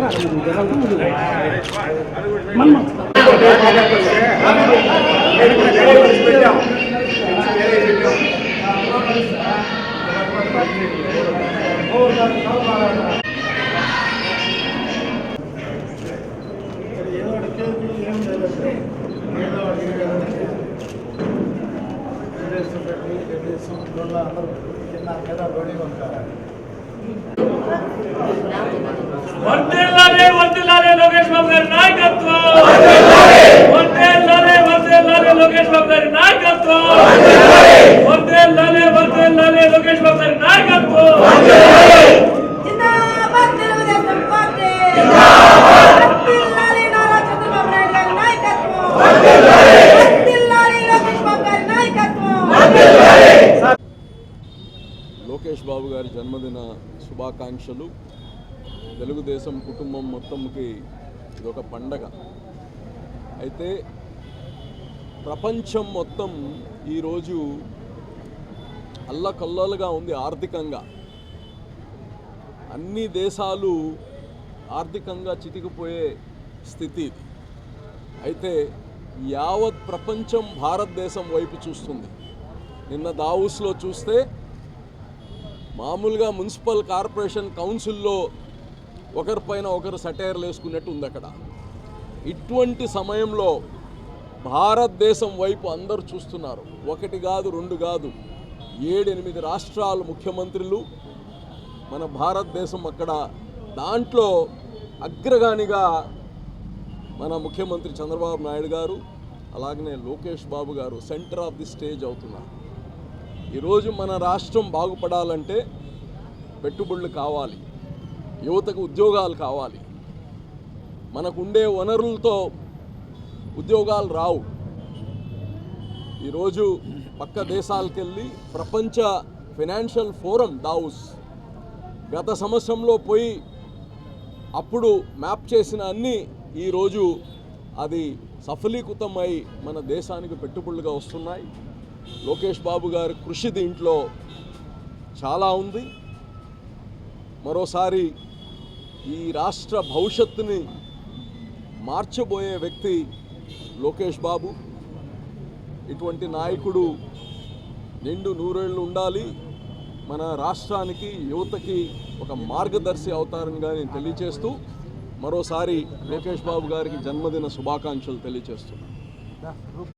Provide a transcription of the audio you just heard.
అందరూ వర్ధిల్లాలే లోకేష్ బాబు ఉంటారు నాయకత్వం వర్ధిల్లాలే వర్ధిల్లాలే లోకేష్ బాబు గారి నాయకత్వం వర్ధిల్లాలే వర్ధిల్లాలే లోకేష్ బాబు గారి నాయకత్వం జిందాబాద్ తెలుగుదేశం పార్టీ వర్ధిల్లాలి నారా చంద్రబాబు నాయుడు గారి నాయకత్వం వర్ధిల్లాలి లోకేష్ బాబు గారి నాయకత్వం లోకేష్ బాబు గారి జన్మదిన శుభాకాంక్షలు తెలుగుదేశం కుటుంబం మొత్తంకి ఇదొక పండగ. అయితే ప్రపంచం మొత్తం ఈరోజు అల్లకల్లోలుగా ఉంది ఆర్థికంగా. అన్ని దేశాలు ఆర్థికంగా చితికిపోయే స్థితి ఇది. అయితే యావత్ ప్రపంచం భారతదేశం వైపు చూస్తుంది. నిన్న దావుస్లో చూస్తే మామూలుగా మున్సిపల్ కార్పొరేషన్ కౌన్సిల్లో ఒకరిపైన ఒకరు సటైర్లు వేసుకున్నట్టు ఉంది అక్కడ. ఇటువంటి సమయంలో భారతదేశం వైపు అందరూ చూస్తున్నారు. ఒకటి కాదు రెండు కాదు ఏడెనిమిది రాష్ట్రాల ముఖ్యమంత్రులు మన భారతదేశం అక్కడ దాంట్లో అగ్రగానిగా మన ముఖ్యమంత్రి చంద్రబాబు నాయుడు గారు అలాగనే లోకేష్ బాబు గారు సెంటర్ ఆఫ్ ది స్టేజ్ అవుతున్నారు. ఈరోజు మన రాష్ట్రం బాగుపడాలంటే పెట్టుబడులు కావాలి. యువతకు ఉద్యోగాలు కావాలి. మనకుండే వనరులతో ఉద్యోగాలు రావు. ఈరోజు పక్క దేశాలకు వెళ్ళి ప్రపంచ ఫినాన్షియల్ ఫోరం దావుస్ గత సంవత్సరంలో పోయి అప్పుడు మ్యాప్ చేసిన అన్ని ఈరోజు అది సఫలీకృతమై మన దేశానికి పెట్టుబడులుగా వస్తున్నాయి. లోకేష్ బాబు గారి కృషి దీంట్లో చాలా ఉంది. మరోసారి ఈ రాష్ట్ర భవిష్యత్తుని మార్చబోయే వ్యక్తి లోకేష్ బాబు. ఇటువంటి నాయకుడు నిండు నూరేళ్ళు ఉండాలి. మన రాష్ట్రానికి యువతకి ఒక మార్గదర్శి అవుతారని కానీ తెలియచేస్తూ మరోసారి లోకేష్ బాబు గారికి జన్మదిన శుభాకాంక్షలు తెలియచేస్తున్నాను.